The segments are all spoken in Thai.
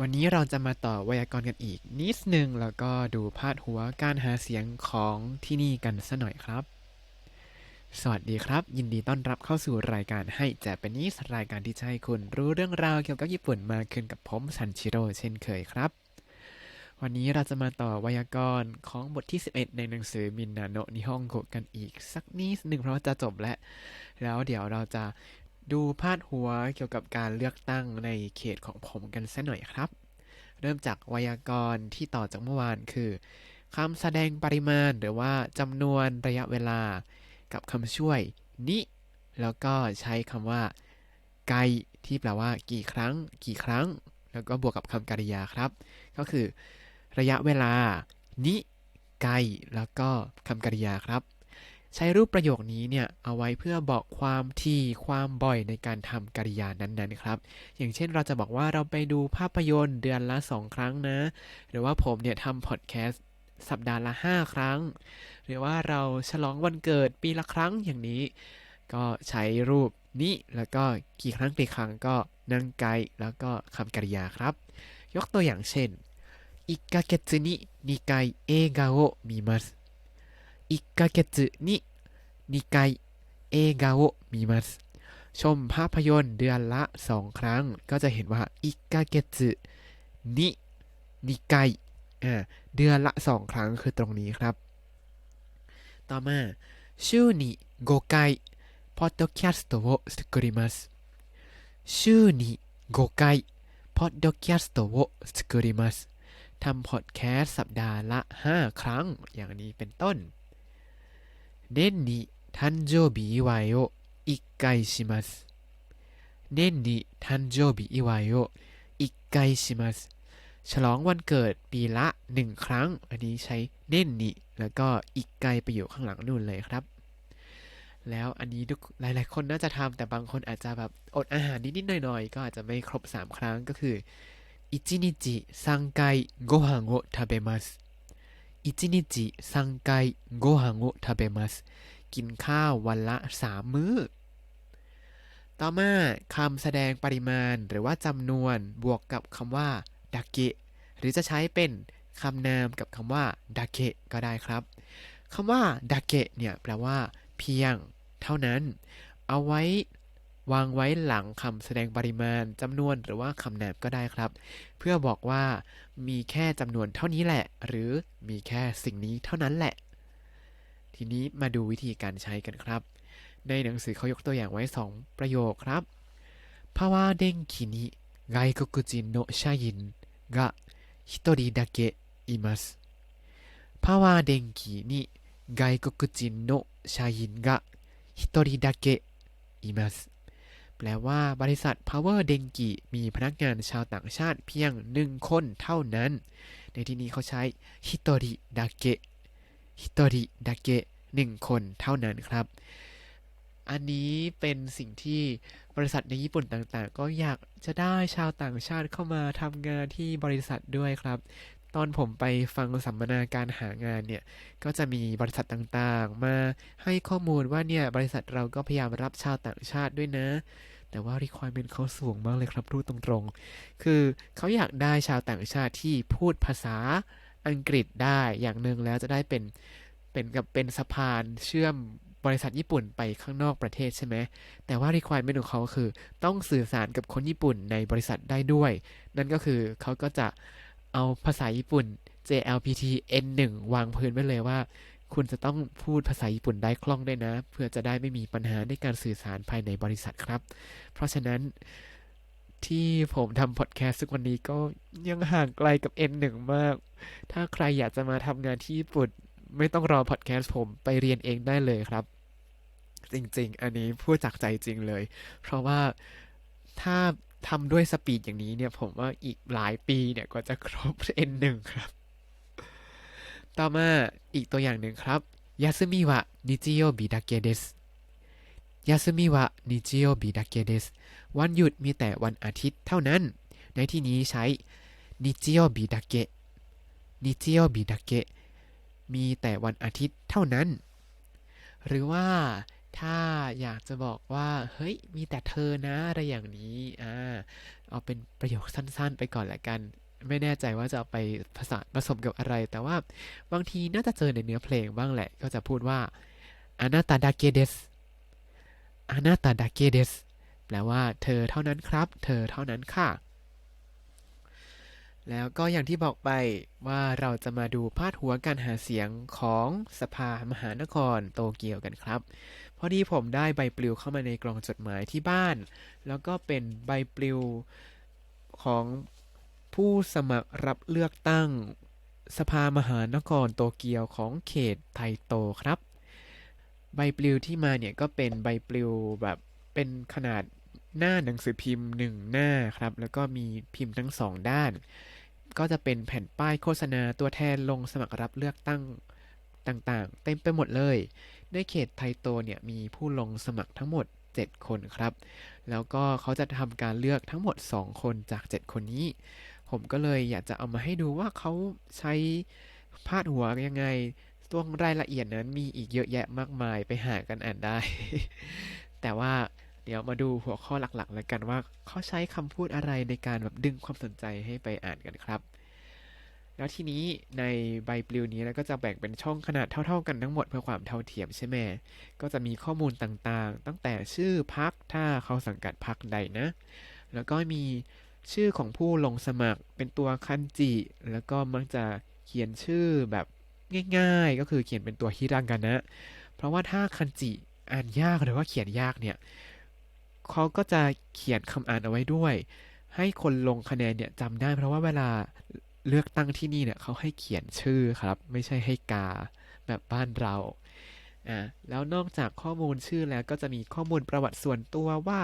วันนี้เราจะมาต่อไวยากรณ์กันอีกนิดนึง แล้วก็ดูพาดหัวการหาเสียงของที่นี่กันสัหน่อยครับ สวัสดีครับ ยินดีต้อนรับเข้าสู่รายการให้แจเป็นนิสรายการที่จะให้คุณรู้เรื่องราวเกี่ยวกับญี่ปุ่นมาขึ้นกับผมซันชิโร่เช่นเคยครับ วันนี้เราจะมาต่อไวยากรณ์ของบทที่ 11 ในหนังสือมินนาโนะนิฮงโกกันอีกสักนิดหนึ่งเพราะว่าจะจบแล้ว แล้วเดี๋ยวเราจะ ดูพาดหัวเกี่ยวกับการเลือกตั้งในเขตของผมกันสัหน่อยครับ เริ่มจากไวยากรณ์ที่ต่อจากเมื่อวานคือคำแสดงปริมาณหรือว่าจำนวนระยะเวลา กับคำช่วยนิแล้วก็ใช้คำว่า ไกที่แปลว่า กี่ครั้ง กี่ครั้ง แล้วก็บวกกับคำกริยาครับ ก็คือ ระยะเวลา นิไกแล้วก็คำกริยาครับ ใช้รูปประโยคนี้เนี่ยเอาไว้เพื่อบอกความที่ความบ่อยในการทำกริยานั้นๆครับ อย่างเช่นเราจะบอกว่าเราไปดูภาพยนตร์เดือนละสองครั้งนะ หรือว่าผมเนี่ยทำพอดแคสต์สัปดาห์ละ 5 ครั้ง หรือว่าเราฉลองวันเกิดปีละครั้งอย่างนี้ ก็ใช้รูปนี้แล้วก็กี่ครั้งกี่ครั้งก็นั่งไกแล้วก็คำกริยาครับ ยกตัวอย่างเช่น1ヶ月に2回映画を見ます 1ヶ月に2回映画を見ますชมภาพยนตร์เดือนละ 2 ครั้ง ก็จะเห็นว่า1ヶ月に2回อ่าเดือนละ 2 ครั้งคือตรงนี้ครับ ต่อมา週に5回ポッドキャストを作ります週に5回ポッドキャストを作りますทำพอดแคสต์สัปดาห์ละ 5 ครั้ง อย่างนี้เป็นต้น 年に誕生日祝いを1回します年に誕生日祝いを1回しますฉลองวันเกิดปีละ 1 ครั้ง อันนี้ใช้เน่นนิแล้วก็อีกไกลไปอยู่ข้างหลังนู่นเลยครับ แล้วอันนี้ทุกหลาย ๆ คนน่าจะทำแต่บางคนอาจจะแบบอดอาหารนิด ๆ หน่อย ๆ ก็อาจจะไม่ครบ 3 ครั้งก็คือ1日3回ご飯を食べます 1日3回ご飯を食べますกินข้าววันละ 3 มื้อ ต่อมาคำแสดงปริมาณหรือว่าจำนวนบวกกับคำว่าดาเกะหรือจะใช้เป็นคำนามกับคำว่าดาเกะก็ได้ครับคำว่าดาเกะเนี่ยแปลว่า เพียง เท่านั้น เอาไว้ วางไว้หลังคำแสดงปริมาณจำนวนหรือว่าคำนามก็ได้ครับ เพื่อบอกว่ามีแค่จำนวนเท่านี้แหละ หรือมีแค่สิ่งนี้เท่านั้นแหละ ทีนี้มาดูวิธีการใช้กันครับ ในหนังสือเขายกตัวอย่างไว้ 2 ประโยคครับภาวะเด้งคินิ外国人の社員が一人だけいますパワー電気に外国人の社員が一人だけいます แปลว่าบริษัท Power d e n k i มีพนักงานชาวต่างชาติเพียงหนึ่งคนเท่านั้น ในที่นี้เขาใช้ฮิโตริดาเกะฮิโตริดาเกะหนึ่งคนเท่านั้นครับ อันนี้เป็นสิ่งที่บริษัทในญี่ปุ่นต่างๆ ก็อยากจะได้ชาวต่างชาติเข้ามาทำงานที่บริษัทด้วยครับ ตอนผมไปฟังสัมมนาการหางานเนี่ย ก็จะมีบริษัทต่างๆ มาให้ข้อมูลว่าเนี่ยบริษัทเราก็พยายามรับชาวต่างชาติด้วยนะ แต่ว่า requirement เขาสูงมากเลยครับพูดตรงๆ คือเขาอยากได้ชาวต่างชาติที่พูดภาษาอังกฤษได้อย่างหนึ่งแล้วจะได้เป็นเป็นกับเป็นสะพานเชื่อมบริษัทญี่ปุ่นไปข้างนอกประเทศใช่ไหม แต่ว่า requirement ของเขาคือ ต้องสื่อสารกับคนญี่ปุ่นในบริษัทได้ด้วย นั่นก็คือเขาก็จะ เอาภาษาญี่ปุ่น JLPT N1 วางพื้นไว้เลยว่า คุณจะต้องพูดภาษาญี่ปุ่นได้คล่องด้วยนะ เพื่อจะได้ไม่มีปัญหาในการสื่อสารภายในบริษัทครับ เพราะฉะนั้นที่ผมทำพอดแคสต์ทุกวันนี้ก็ยังห่างไกลกับ N1 มาก ถ้าใครอยากจะมาทำงานที่ญี่ปุ่น ไม่ต้องรอพอดแคสต์ผมไปเรียนเองได้เลยครับ จริงๆ อันนี้พูดจากใจจริงเลย เพราะว่าถ้า ทำด้วยสปีดอย่างนี้เนี่ย ผมว่าอีกหลายปีเนี่ยก็จะครบ N1 ครับ ต่อมาอีกตัวอย่างหนึ่งครับยาสึมิวะนิจิโยบิดาเกเดสยาสึมิวะนิจิโยบิดาเกเดสวันหยุดมีแต่วันอาทิตย์เท่านั้น ในที่นี้ใช้นิจิโยบิดาเกะนิจิโยบิดาเกะมีแต่วันอาทิตย์เท่านั้น หรือว่า ถ้าอยากจะบอกว่าเฮ้ยมีแต่เธอนะอะไรอย่างนี้อ่าเอาเป็นประโยคสั้นๆ ไปก่อนละกัน ไม่แน่ใจว่าจะเอาไปภาษาผสมกับอะไร แต่ว่าบางทีน่าจะเจอในเนื้อเพลงบ้างแหละ ก็จะพูดว่าอานาตาดาเกเดสอานาตาดาเกเดสแปลว่าเธอเท่านั้นครับ เธอเท่านั้นค่ะ แล้วก็อย่างที่บอกไปว่าเราจะมาดูพาดหัวการหาเสียงของสภามหานครโตเกียวกันครับ พอดีผมได้ใบปลิวเข้ามาในกล่องจดหมายที่บ้าน แล้วก็เป็นใบปลิวของผู้สมัครรับเลือกตั้งสภามหานครโตเกียวของเขตไทโตครับ ใบปลิวที่มาเนี่ยก็เป็นใบปลิวแบบเป็นขนาดหน้าหนังสือพิมพ์หนึ่งหน้าครับ แล้วก็มีพิมพ์ทั้งสองด้าน ก็จะเป็นแผ่นป้ายโฆษณาตัวแทนลงสมัครรับเลือกตั้งต่างๆ เต็มไปหมดเลย ในเขตไทโตเนี่ยมีผู้ลงสมัครทั้งหมด 7 คนครับ แล้วก็เขาจะทำการเลือกทั้งหมด 2 คนจาก 7 คนนี้ ผมก็เลยอยากจะเอามาให้ดูว่าเขาใช้พาดหัวยังไงตัวรายละเอียดนั้นมีอีกเยอะแยะมากมายไปหากันอ่านได้ แต่ว่าเดี๋ยวมาดูหัวข้อหลักๆ แล้วกันว่าเขาใช้คำพูดอะไรในการแบบดึงความสนใจให้ไปอ่านกันครับ แล้วทีนี้ในใบปลิวนี้เราก็จะแบ่งเป็นช่องขนาดเท่า ๆ กันทั้งหมดเพื่อความเท่าเทียมใช่ไหมก็จะมีข้อมูลต่างๆ ตั้งแต่ชื่อพักถ้าเขาสังกัดพักใดนะ แล้วก็มีชื่อของผู้ลงสมัครเป็นตัวคันจิ แล้วก็มักจะเขียนชื่อแบบง่าย ๆ ก็คือเขียนเป็นตัวฮิรังกันนะ เพราะว่าถ้าคันจิอ่านยากหรือว่าเขียนยากเนี่ยเขาก็จะเขียนคำอ่านเอาไว้ด้วย ให้คนลงคะแนนเนี่ยจำได้ เพราะว่าเวลา เลือกตั้งที่นี่เนี่ยเขาให้เขียนชื่อครับ ไม่ใช่ให้กาแบบบ้านเราอ่าแล้วนอกจากข้อมูลชื่อแล้วก็จะมีข้อมูลประวัติส่วนตัวว่า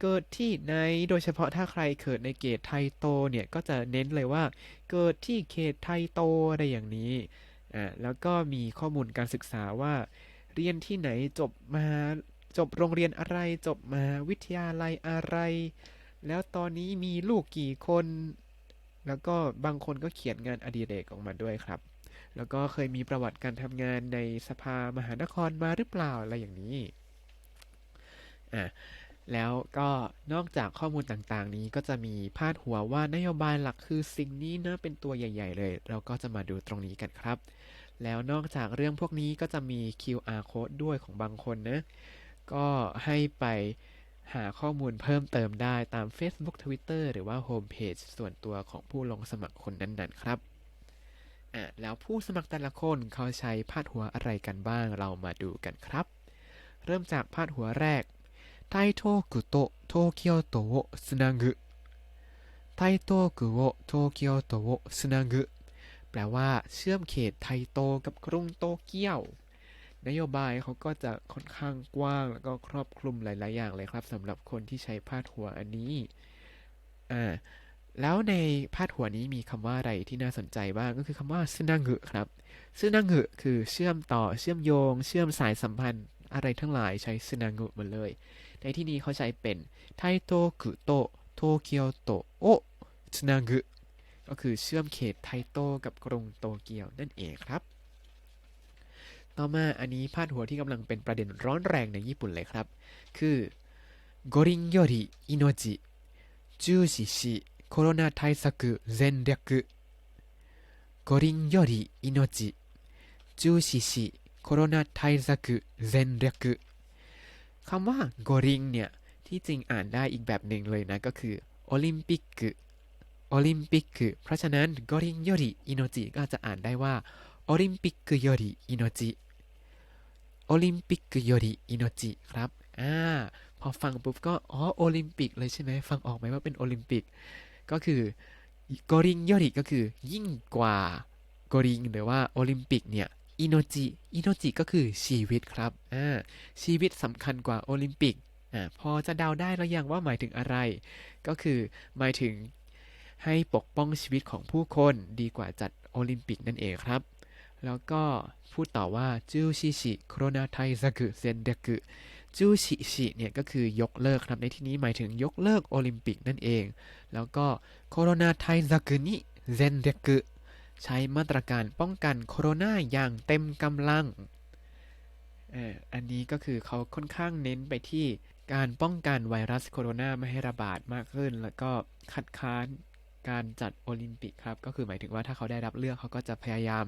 เกิดที่ไหนโดยเฉพาะถ้าใครเกิดในเขตไทโตเนี่ยก็จะเน้นเลยว่า เกิดที่เขตไทโตอะไรอย่างนี้อ่าแล้วก็มีข้อมูลการศึกษาว่า เรียนที่ไหนจบมาจบโรงเรียนอะไรจบมาวิทยาลัยอะไร แล้วตอนนี้มีลูกกี่คน แล้วก็บางคนก็เขียนงานอดิเรกออกมาด้วยครับ แล้วก็เคยมีประวัติการทำงานในสภามหานครมาหรือเปล่าอะไรอย่างนี้อะแล้วก็นอกจากข้อมูลต่างๆ นี้ก็จะมีพาดหัวว่านโยบายหลักคือสิ่งนี้นะเป็นตัวใหญ่ ๆ เลย เราก็จะมาดูตรงนี้กันครับ แล้วนอกจากเรื่องพวกนี้ก็จะมี QR code ด้วยของบางคนนะ ก็ให้ไป หาข้อมูลเพิ่มเติมได้ตาม Facebook Twitter หรือว่าโฮมเพจส่วนตัวของผู้ลงสมัครคนนั้นๆ ครับอะแล้วผู้สมัครแต่ละคนเขาใช้พาดหัวอะไรกันบ้างเรามาดูกันครับ เริ่มจากพาดหัวแรกไทโตกุโตโตเกียวโตโอสนากุไทโตกุโอโตเกียวโตโอสนากุแปลว่าเชื่อมเขตไทโตกับกรุงโตเกียว นโยบายเขาก็จะค่อนข้างกว้าง แล้วก็ครอบคลุมหลาย ๆ อย่างเลยครับสำหรับคนที่ใช้พาดหัวอันนี้อ่าแล้วในพาดหัวนี้มีคำว่าอะไรที่น่าสนใจบ้างก็คือคำว่าซึนังหึครับซึนังหึคือเชื่อมต่อเชื่อมโยง เชื่อมสายสัมพันธ์อะไรทั้งหลายใช้ซึนังหึหมดเลย ในที่นี้เขาใช้เป็นไทโตกุโตโตเกียวโตโอซึนังหึก็คือเชื่อมเขตไทโตกับกรุงโตเกียวนั่นเองครับ ต่อมาอันนี้พาดหัวที่กำลังเป็นประเด็นร้อนแรงในญี่ปุ่นเลยครับ คือ五輪より命重視しコロナ対策全略五輪より命重視しコロナ対策全略คำว่าโกริงเนี่ย ที่จริงอ่านได้อีกแบบหนึ่งเลยนะ ก็คือโอลิมปิกโอลิมปิกเพราะฉะนั้นโกริงโยริอิโนจิก็จะอ่านได้ว่าโอลิมปิกโยริอิโนจิ โอลิมปิกโยริอินโนจิครับอ่าพอฟังปุ๊บก็ อ๋อ โอลิมปิกเลยใช่ไหม ฟังออกไหมว่าเป็นโอลิมปิก ก็คือโกริงโยริก็คือยิ่งกว่าโกริงหรือว่าโอลิมปิกเนี่ยอินโนจิอินโนจิก็คือชีวิตครับอ่าชีวิตสำคัญกว่าโอลิมปิกอ่าพอจะเดาได้แล้วยังว่าหมายถึงอะไร ก็คือหมายถึงให้ปกป้องชีวิตของผู้คนดีกว่าจัดโอลิมปิกนั่นเองครับ แล้วก็พูดต่อว่าจูชิชิโครนาไทซักุเซนเดกุจูชิชิเนี่ยก็คือยกเลิกครับในที่นี้หมายถึงยกเลิกโอลิมปิกนั่นเอง แล้วก็โคโรนาไทซักุนิเซนเดกุใช้มาตรการป้องกันโคโรนาอย่างเต็มกำลังอออันนี้ก็คือเขาค่อนข้างเน้นไปที่การป้องกันไวรัสโคโรนาไม่ให้ระบาดมากขึ้น แล้วก็คัดค้าน การจัดโอลิมปิกครับ ก็คือหมายถึงว่าถ้าเขาได้รับเลือกเขาก็จะพยายาม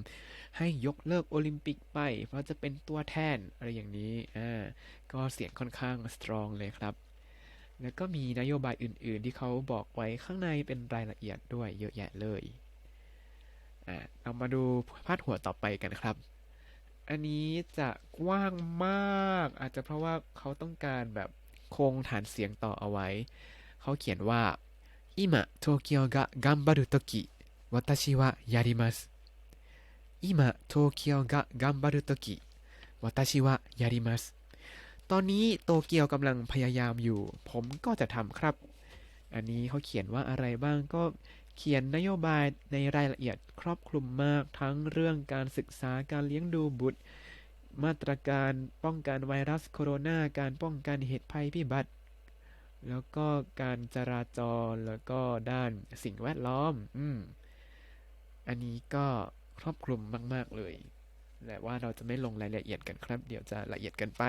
ให้ยกเลิกโอลิมปิกไป เพราะจะเป็นตัวแทนอะไรอย่างนี้อ่าก็เสียงค่อนข้างสตรองเลยครับ แล้วก็มีนโยบายอื่น ๆ ที่เขาบอกไว้ข้างในเป็นรายละเอียดด้วยเยอะแยะเลยอ่าเรามาดูพาดหัวต่อไปกันครับ อันนี้จะกว้างมาก อาจจะเพราะว่าเขาต้องการแบบคงฐานเสียงต่อเอาไว้ เขาเขียนว่า 今東京が頑張るとき私はやります今東京が頑張るとき私はやりますตอนนี้โตเกียวกำลังพยายามอยู่ ผมก็จะทำครับ อันนี้เขาเขียนว่าอะไรบ้างก็เขียนนโยบายในรายละเอียดครอบคลุมมากทั้งเรื่องการศึกษาการเลี้ยงดูบุตร มาตรการป้องกันไวรัสโคโรนา การป้องกันเหตุภัยพิบัติ แล้วก็การจราจรแล้วก็ด้านสิ่งแวดล้อม อืม อันนี้ก็ครอบคลุมมาก ๆ เลย แต่ว่าเราจะไม่ลงรายละเอียดกันครับ เดี๋ยวจะละเอียดกันไป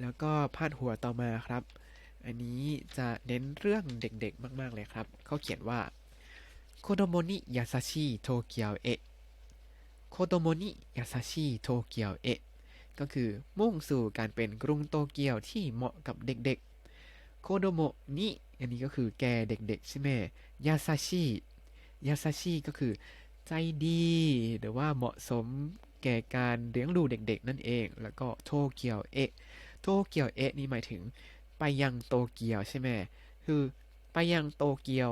แล้วก็พาดหัวต่อมาครับ อันนี้จะเน้นเรื่องเด็กๆ มาก ๆ เลยครับ เขาเขียนว่าโคโดโมนิยาซาชิโตเกียวเอะโคโดโมนิยาซาชิโตเกียวเอะ ก็คือมุ่งสู่การเป็นกรุงโตเกียวที่เหมาะกับเด็กๆ โคโดโมนิอันนี้ก็คือแกเด็กๆ ใช่ไหมยาซาชิยาซาชิก็คือใจดี หรือว่าเหมาะสมแก่การเลี้ยงดูเด็กๆ นั่นเอง แล้วก็โตเกียวเอะโตเกียวเอะนี่หมายถึงไปยังโตเกียวใช่ไหมคือไปยังโตเกียว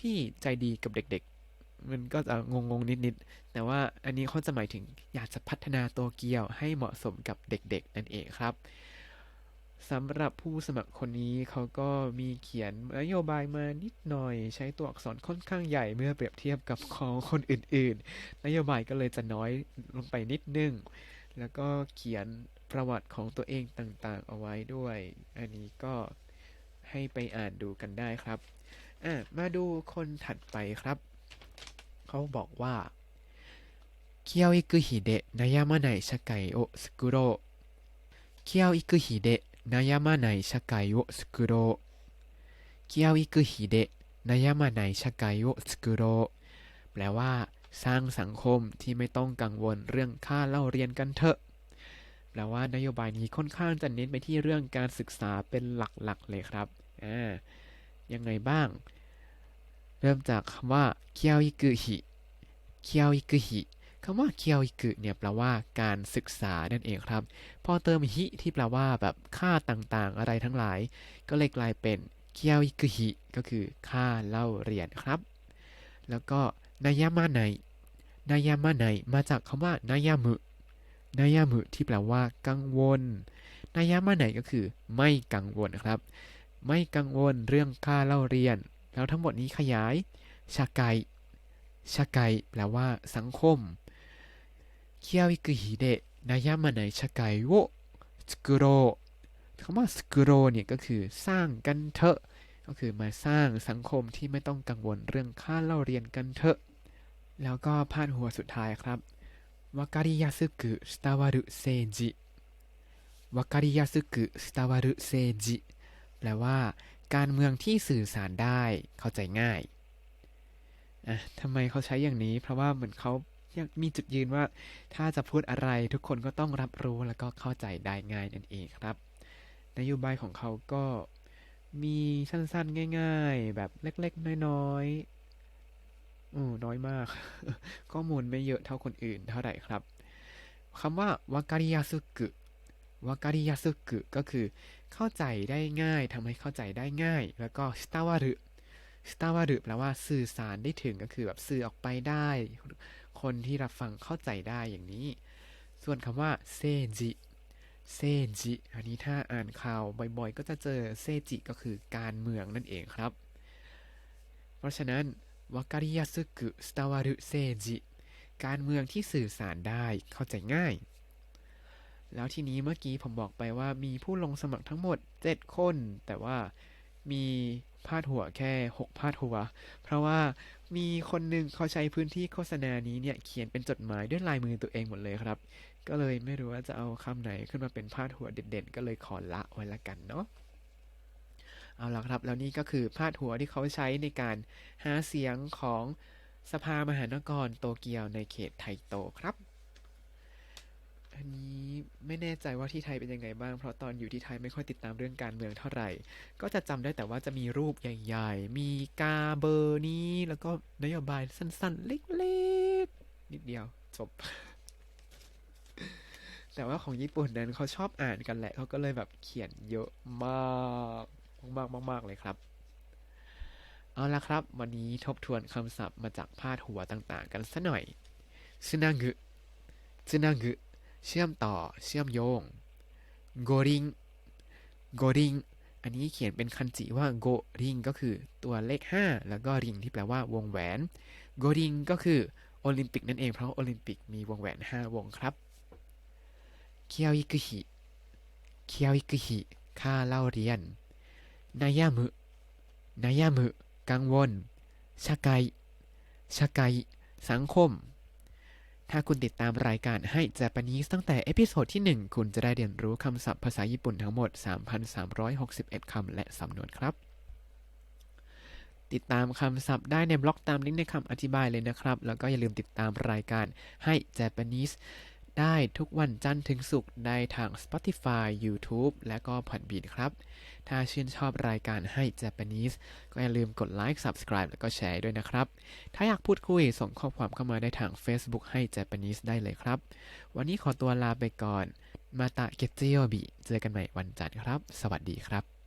ที่ใจดีกับเด็กๆ มันก็จะงงๆ นิดๆ แต่ว่าอันนี้เขาจะหมายถึงอยากจะพัฒนาโตเกียวให้เหมาะสมกับเด็กๆ นั่นเองครับสำหรับผู้สมัครคนนี้เขาก็มีเขียนนโยบายมานิดหน่อย ใช้ตัวอักษรค่อนข้างใหญ่เมื่อเปรียบเทียบกับของคนอื่นๆ นโยบายก็เลยจะน้อยลงไปนิดนึง แล้วก็เขียนประวัติของตัวเองต่างๆ เอาไว้ด้วย อันนี้ก็ให้ไปอ่านดูกันได้ครับ อะ มาดูคนถัดไปครับ เขาบอกว่า เคียวอิกุฮิเดะนายามะไนชะไกโอสกุโรเคียวอิกุฮิเดะนายามะไนชะไกโอสกุโรเคียวอิกุฮิเดะนายามะไนชะไกโอสกุโรแปลว่า สร้างสังคมที่ไม่ต้องกังวลเรื่องค่าเล่าเรียนกันเถอะ แปลว่านโยบายนี้ค่อนข้างจะเน้นไปที่เรื่องการศึกษาเป็นหลักๆเลยครับอ่ายังไงบ้าง เริ่มจากคำว่าเคียวอิกุฮิคียวอิกุฮิ คำว่าเคียวอิกุเนี่ยแปลว่าการศึกษานั่นเองครับ พอเติมฮิที่แปลว่าแบบค่าต่างๆ อะไรทั้งหลาย ก็เลยกลายเป็นเคียวอิกุฮิก็คือค่าเล่าเรียนครับ แล้วก็นายามาไนนายามาไนมาจากคำว่านายามุนายามุที่แปลว่ากังวลนายามาไนก็คือ ไม่กังวลครับ ไม่กังวลเรื่องค่าเล่าเรียน แล้วทั้งหมดนี้ขยายชาไกชาไกแปลว่า สังคม เคียวอิกุฮิเดะนายามาไนชาไกโวสกุโรคำว่าสกุโรเนี่ยก็คือสร้างกันเถอะ ก็คือมาสร้างสังคมที่ไม่ต้องกังวลเรื่องค่าเล่าเรียนกันเถอะ แล้วก็พาดหัวสุดท้ายครับวาการิยาสึกุสตาวารุเซจิวาการิยาสึกุสตาวารุเซจิแปลว่า การเมืองที่สื่อสารได้เข้าใจง่ายอะทำไมเขาใช้อย่างนี้ เพราะว่าเหมือนเขา ยังมีจุดยืนว่า ถ้าจะพูดอะไรทุกคนก็ต้องรับรู้แล้วก็เข้าใจได้ง่ายนั่นเองครับ นโยบายของเขาก็มีสั้นๆ ง่าย ๆ แบบเล็กๆ น้อยๆอือน้อยมาก ข้อมูลไม่เยอะเท่าคนอื่นเท่าไหร่ครับคำว่าวาการิยาสุกุวาการิยาสุกุก็คือเข้าใจได้ง่ายทำให้เข้าใจได้ง่าย แล้วก็สตาวารุสตาวารุแปลว่าสื่อสารได้ถึงก็คือแบบสื่อออกไปได้ คนที่รับฟังเข้าใจได้อย่างนี้ ส่วนคำว่าเซจิเซจิอันนี้ถ้าอ่านข่าวบ่อยๆ ก็จะเจอเซจิก็คือการเมืองนั่นเองครับ เพราะฉะนั้นวาการิยาสึกุสตาวารุเซจิการเมืองที่สื่อสารได้เข้าใจง่าย แล้วทีนี้เมื่อกี้ผมบอกไปว่ามีผู้ลงสมัครทั้งหมด 7 คน แต่ว่ามี พาดหัวแค่ 6 พาดหัว เพราะว่ามีคนหนึ่งเขาใช้พื้นที่โฆษณานี้เนี่ยเขียนเป็นจดหมายด้วยลายมือตัวเองหมดเลยครับ ก็เลยไม่รู้ว่าจะเอาคำไหนขึ้นมาเป็นพาดหัวเด่นๆ ก็เลยขอละไว้ละกันเนาะเอาละครับ แล้วนี่ก็คือพาดหัวที่เขาใช้ในการหาเสียงของสภามหานครโตเกียวในเขตไทโตครับ อันนี้ไม่แน่ใจว่าที่ไทยเป็นยังไงบ้าง เพราะตอนอยู่ที่ไทยไม่ค่อยติดตามเรื่องการเมืองเท่าไหร่ ก็จะจำได้แต่ว่าจะมีรูปใหญ่ๆ มีกาเบอร์นี้ แล้วก็นโยบายสั้นๆ เล็กๆ นิดเดียวจบ แต่ว่าของญี่ปุ่นนั้นเขาชอบอ่านกันแหละ เขาก็เลยแบบเขียนเยอะมากมากมากๆเลยครับ เอาละครับ วันนี้ทบทวนคำศัพท์มาจากพาดหัวต่างๆ กันสัหน่อยซึนางึซึนางึ เชื่อมต่อเชื่อมโยงโกริงโกริงอันนี้เขียนเป็นคันจิว่าโกริงก็คือตัวเลข 5 แล้วก็ริงที่แปลว่าวงแหวนโกริงก็คือโอลิมปิกนั่นเองเพราะโอลิมปิกมีวงแหวน 5 วงครับเคียวอิกุฮิเคียวอิกุฮิค่าเล่าเรียนนายามุนายามุกังวลชาไกชาไกสังคม ถ้าคุณติดตามรายการให้เจแปนิสตั้งแต่เอพิโซดที่ 1 คุณจะได้เรียนรู้คำศัพท์ภาษาญี่ปุ่นทั้งหมด 3,361 คำและสำนวนครับ ติดตามคำศัพท์ได้ในบล็อกตามลิงก์ในคำอธิบายเลยนะครับ แล้วก็อย่าลืมติดตามรายการให้เจแปนิส ได้ทุกวันจันทร์ถึงศุกร์ได้ทาง Spotify YouTube และก็ Podbean ครับ ถ้าชื่นชอบรายการให้ Japanese ก็อย่าลืมกดไลค์ Subscribe แล้วก็แชร์ด้วยนะครับ ถ้าอยากพูดคุยส่งข้อความเข้ามาได้ทาง Facebook ให้ Japanese ได้เลยครับ วันนี้ขอตัวลาไปก่อน มาตะเกตจิโยบิ เจอกันใหม่วันจันทร์ครับ สวัสดีครับ